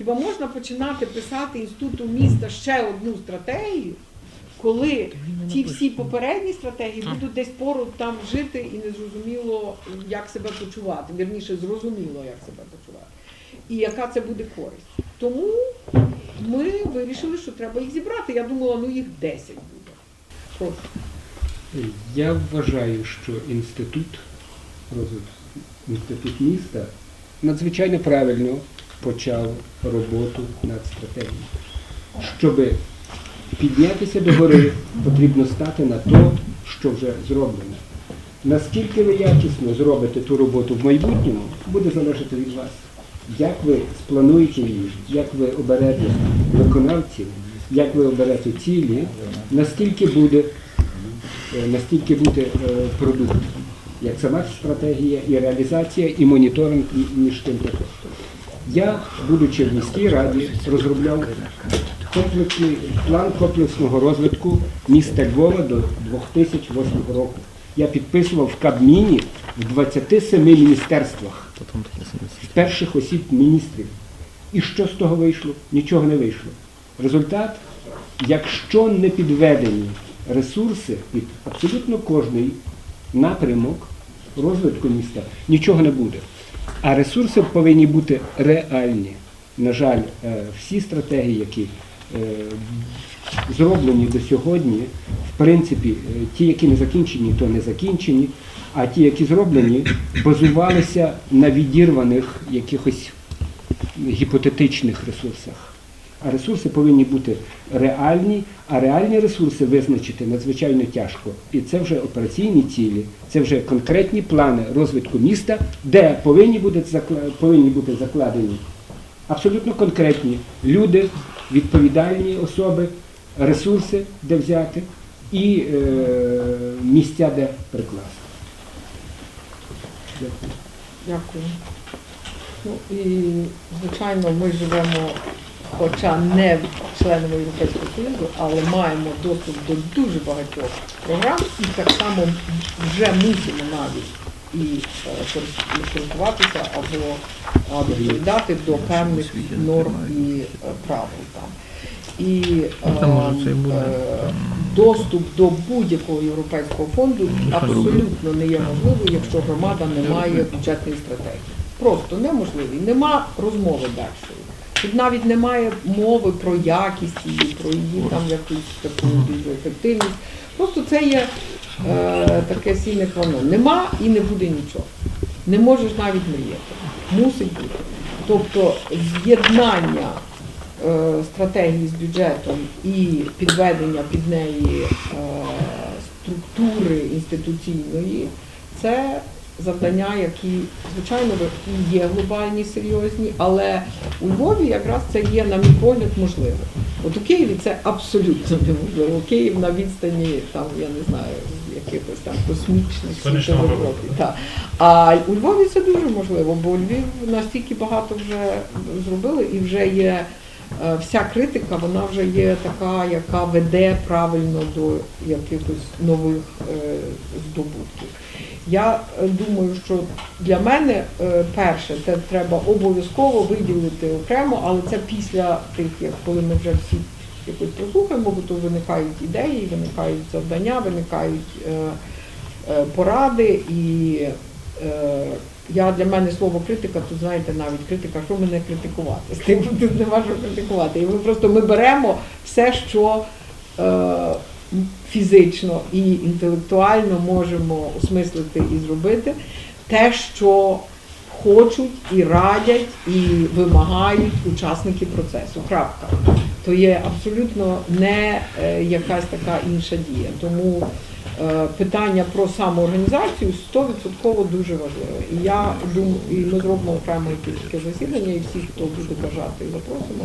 Хіба можна починати писати інституту міста ще одну стратегію, коли ті всі попередні стратегії будуть десь поруч там жити і не зрозуміло, як себе почувати. Вірніше, зрозуміло, як себе почувати. І яка це буде користь. Тому ми вирішили, що треба їх зібрати. Я думала, ну їх 10 буде. Прошу. Я вважаю, що інститут розвитку, інститут міста надзвичайно правильно почав роботу над стратегією. Щоб піднятися до гори, потрібно стати на то, що вже зроблено. Наскільки ви якісно зробите ту роботу в майбутньому, буде залежати від вас. Як ви сплануєте її, як ви оберете виконавців, як ви оберете цілі, настільки буде е, настільки буде е, продукт, як сама стратегія, і реалізація, і моніторинг між тим також. Я, будучи в міській раді, розробляв комплексний план комплексного розвитку міста Львова до 2008 року. Я підписував в Кабміні в 27 міністерствах з перших осіб міністрів. І що з того вийшло? Нічого не вийшло. Результат, якщо не підведені ресурси під абсолютно кожний напрямок розвитку міста, нічого не буде. А ресурси повинні бути реальні. На жаль, е, всі стратегії, які е, зроблені до сьогодні, в принципі, е, ті, які не закінчені, то не закінчені, а ті, які зроблені, базувалися на відірваних якихось гіпотетичних ресурсах. А ресурси повинні бути реальні, а реальні ресурси визначити надзвичайно тяжко. І це вже операційні цілі, це вже конкретні плани розвитку міста, де повинні бути, повинні бути закладені абсолютно конкретні люди, відповідальні особи, ресурси, де взяти, і е, місця, де прикласти. Дякую. Дякую. Ну і звичайно, ми живемо, хоча не членами Європейського Союзу, але маємо доступ до дуже багатьох програм і так само вже мусимо навіть і е, користуватися або відповідати до певних норм і е, правил там. І е, буде. е, доступ до будь-якого європейського фонду абсолютно не є можливий, якщо громада не має бюджетної стратегії. Просто неможливий. Нема розмови далі. Тут навіть немає мови про якість її, про її там якусь таку дуже ефективність. Просто це є е, таке сильне воно. Нема і не буде нічого. Не можеш навіть мріяти. Мусить бути. Тобто з'єднання е, стратегії з бюджетом і підведення під неї е, структури інституційної це завдання, які, звичайно, і є глобальні, серйозні, але у Львові якраз це є, на мій погляд, можливо. От у Києві це абсолютно неможливо. Київ на відстані, там, я не знаю, якихось там космічних світових випадку. Так. А у Львові це дуже можливо, бо Львів настільки багато вже зробили і вже є е, вся критика, вона вже є така, яка веде правильно до якихось нових е, здобутків. Я е, думаю, що для мене е, перше, це треба обов'язково виділити окремо, але це після тих, як коли ми вже всі якось прослухаємо, бо то виникають ідеї, виникають завдання, виникають е, поради і я для мене слово критика, тут знаєте, навіть критика, що мене критикувати? З тим тут нема що критикувати. І ми просто ми беремо все, що фізично і інтелектуально можемо осмислити і зробити, те, що хочуть і радять, і вимагають учасники процесу. Крапка. То є абсолютно не е, якась така інша дія. Тому е, питання про самоорганізацію 100% дуже важливе. І я думаю, і ми зробимо окремо якесь засідання, і всі, хто буде бажати, запросимо.